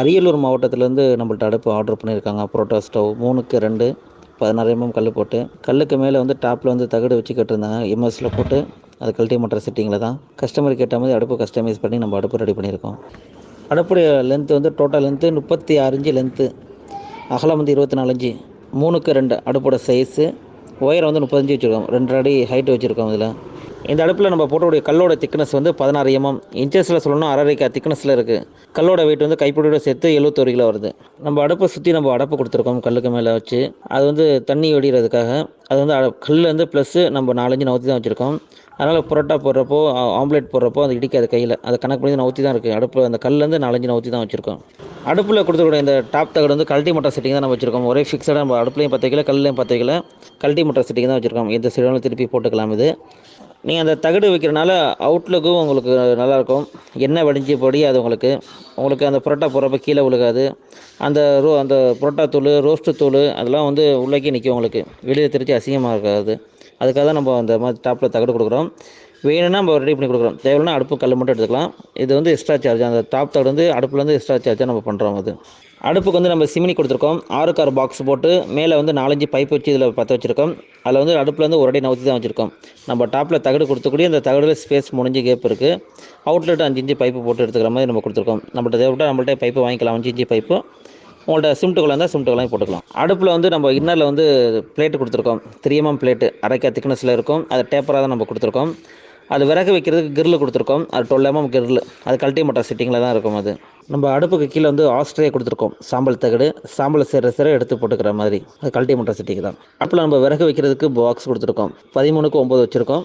அரியலூர் மாவட்டத்திலேருந்து நம்மள்ட்ட அடுப்பு ஆர்டர் பண்ணியிருக்காங்க. புரோட்டா ஸ்டவ் மூணுக்கு ரெண்டு பதினாறு எம்எம் கல் போட்டு கல்லுக்கு மேலே வந்து டாப்பில் வந்து தகடு வச்சு கட்டிருந்தாங்க. எம்எஸ்ல போட்டு அது கல்ட்டி மட்டர் செட்டிங்கில் தான். கஸ்டமர் கேட்ட மாதிரி அடுப்பு கஸ்டமைஸ் பண்ணி நம்ம அடுப்பு ரெடி பண்ணியிருக்கோம். அடுப்புடைய லென்த்து வந்து டோட்டல் லென்த்து முப்பத்தி ஆறு லென்த்து அகலம் வந்து இருபத்தி நாலஞ்சு மூணுக்கு ரெண்டு அடுப்போட சைஸு ஒயரை வந்து முப்பத்தஞ்சு வச்சுருக்கோம். ரெண்டு அடி ஹைட் வச்சுருக்கோம் இதில். இந்த அடுப்பில் நம்ம போட்டக்கூடிய கல்லோட திக்னஸ் வந்து பதினாறு mm. எம்எம் இன்ச்சஸில் சொல்லணும்னா அரரைக்கா திக்னஸில் இருக்குது கல்லோட வெயிட் வந்து கைப்பிடியோட சேர்த்து எழுபத்தொரு கிலோ வருது. நம்ம அடுப்பை சுற்றி நம்ம அடப்பு கொடுத்துருக்கோம் கல்லுக்கு மேலே வச்சு. அது வந்து தண்ணி வெடிக்கிறதுக்காக அது வந்து அட- கல் வந்து ப்ளஸ்ஸு நம்ம நாலஞ்சு நவுத்தி தான் வச்சுருக்கோம். அதனால் புரோட்டா போடுறப்போ ஆம்லேட் போடுறப்போ அது இடிக்காது கையில். அதை கணக்கு பண்ணி நவுத்தி தான் இருக்குது அடுப்பு அந்த கல்லேருந்து நாலஞ்சு நவுத்தி தான் வச்சுருக்கோம். அடுப்பில் கொடுத்துருக்கூடிய இந்த டாப் தகடு வந்து கல்ட்டி மட்டர் செட்டிங் தான் நம்ம வச்சுருக்கோம். ஒரே ஃபிக்ஸடாக நம்ம அடுப்புலையும் பத்து கல்லையும் பத்து வைக்கல கல்ட்டி மட்டர் செட்டிங் தான் வச்சுருக்கோம். எந்த சைடாலும் திருப்பி போட்டுக்கலாம் இது. நீங்கள் அந்த தகடு வைக்கிறனால அவுட்லுக்கும் உங்களுக்கு நல்லாயிருக்கும். எண்ணெய் வடிஞ்சு பொடியாது உங்களுக்கு. உங்களுக்கு அந்த புரோட்டா போகிறப்ப கீழே விழுகாது. அந்த ரோ அந்த புரோட்டா தூள் ரோஸ்ட்டு தூள் அதெல்லாம் வந்து உள்ளக்கே நிற்கும் உங்களுக்கு. வெளியே திருச்சி அசிங்கமாக இருக்காது. அதுக்காக தான் நம்ம அந்த மாதிரி டாப்பில் தகடு கொடுக்குறோம். வேணும்னா நம்ம ரெடி பண்ணி கொடுக்குறோம். தேவைன்னா அடுப்பு கல் மட்டும் எடுத்துக்கலாம். இது வந்து எக்ஸ்ட்ரா சார்ஜ் அந்த டாப் தகடு வந்து அடுப்புலேருந்து எக்ஸ்ட்ரா சார்ஜாக நம்ம பண்ணுறோம் அது. அடுப்புக்கு வந்து நம்ம சிமினி கொடுத்துருக்கோம். ஆறு பாக்ஸ் போட்டு மேலே வந்து நாலஞ்சு பைப் வச்சு இதில் பற்ற வச்சுருக்கோம். அதில் வந்து அடுப்புலேருந்து ஒரு அடி நவுத்தி தான் வச்சுருக்கோம். நம்ம டாப்பில் தகடு கொடுத்துக்கூடிய அந்த தகடில் ஸ்பேஸ் முடிஞ்சு கேப் இருக்குது அவுட்லெட் அஞ்சு இஞ்சி பைப்பு போட்டு எடுத்துக்கிற மாதிரி நம்ம கொடுத்துருக்கோம். நம்மள்ட்ட தேவைப்பட்டால் நம்மள்ட்ட பைப்பு வாங்கிக்கலாம். அஞ்சு இஞ்சி பைப்பு உங்கள்ட்ட சிமெண்ட்டுக்குள்ள இருந்தால் சிமெண்ட்டுக்கெல்லாம் போட்டுக்கலாம். அடுப்பில் வந்து நம்ம இன்னரில் வந்து பிளேட்டு கொடுத்துருக்கோம். த்ரீ எம்எம் பிளேட்டு அரைக்கா திக்னஸில் இருக்கும். அதை டேப்பராக தான் நம்ம கொடுத்துருக்கோம். அது விறகு வைக்கிறதுக்கு கிரில் கொடுத்துருக்கோம். அது டுவெல் எம்எம் கிரில் அது கல்ட்டி மட்டர் சிட்டிங்கில் தான் இருக்கும் அது. நம்ம அடுப்புக்கு கீழே வந்து ஆஸ்ட்ரே கொடுத்துருக்கோம். சாம்பல் தகடு சாம்பல் சேர சேர எடுத்து போட்டுக்கிற மாதிரி. அது கல்ட்டி மட்டர் சிட்டிக்கு தான். அப்போ நம்ம விறகு வைக்கிறதுக்கு பாக்ஸ் கொடுத்துருக்கோம். பதிமூணுக்கு ஒம்பது வச்சுருக்கோம்.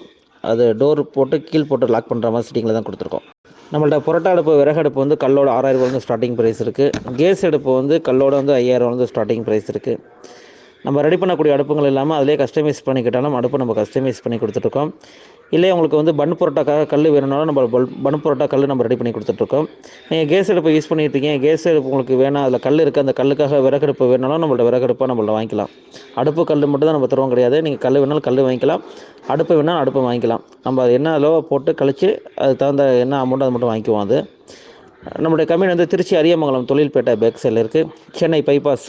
அது டோர் போட்டு கீழ் போட்டு லாக் பண்ணுற மாதிரி சிட்டிங்கில் தான் கொடுத்துருக்கோம். நம்மள்ட்ட புரோட்டா அடுப்பு விறகு அடுப்பு வந்து கல்லோட ஆறாயிரம் வந்து ஸ்டார்டிங் ப்ரைஸ் இருக்குது கேஸ் அடுப்பு வந்து கல்லோட வந்து ஐயாயிரம் வந்து ஸ்டார்டிங் ப்ரைஸ் இருக்குது நம்ம ரெடி பண்ணக்கூடிய அடுப்புகள் இல்லாமல் அதிலே கஸ்டமைஸ் பண்ணிக்கிட்டாலும் அடுப்பு நம்ம கஸ்டமைஸ் பண்ணி கொடுத்துட்ருக்கோம் இல்லை உங்களுக்கு வந்து பன் புரோட்டாக்காக கல் வேணும்னாலும் நம்ம பல் பன் புரோட்டா கல் நம்ம ரெடி பண்ணி கொடுத்துட்ருக்கோம். நீங்கள் கேஸ் அடுப்பு யூஸ் பண்ணியிருக்கீங்க. இருக்கீங்க கேஸ் அடுப்பு உங்களுக்கு வேணாம். அதில் கல் இருக்குது அந்த கல்லுக்காக விறகடுப்பு வேணாலும் நம்மள்ட்ட விறகடுப்பாக நம்மள்ட்ட வாங்கிக்கலாம். அடுப்பு கல் மட்டும் தான் நம்ம தருவோம் கிடையாது. நீங்கள் கல் வேணாலும் கல் வாங்கிக்கலாம். அடுப்பு வேணாலும் அடுப்பு வாங்கிக்கலாம். நம்ம அது என்ன அளவோ போட்டு கழித்து அது தகுந்த என்ன அமௌண்ட் அது மட்டும் வாங்கிக்குவோம் அது. நம்முடைய கம்பெனி வந்து திருச்சி அரியமங்கலம் தொழில்பேட்டை பேக் சைடில் இருக்குது சென்னை பைபாஸ்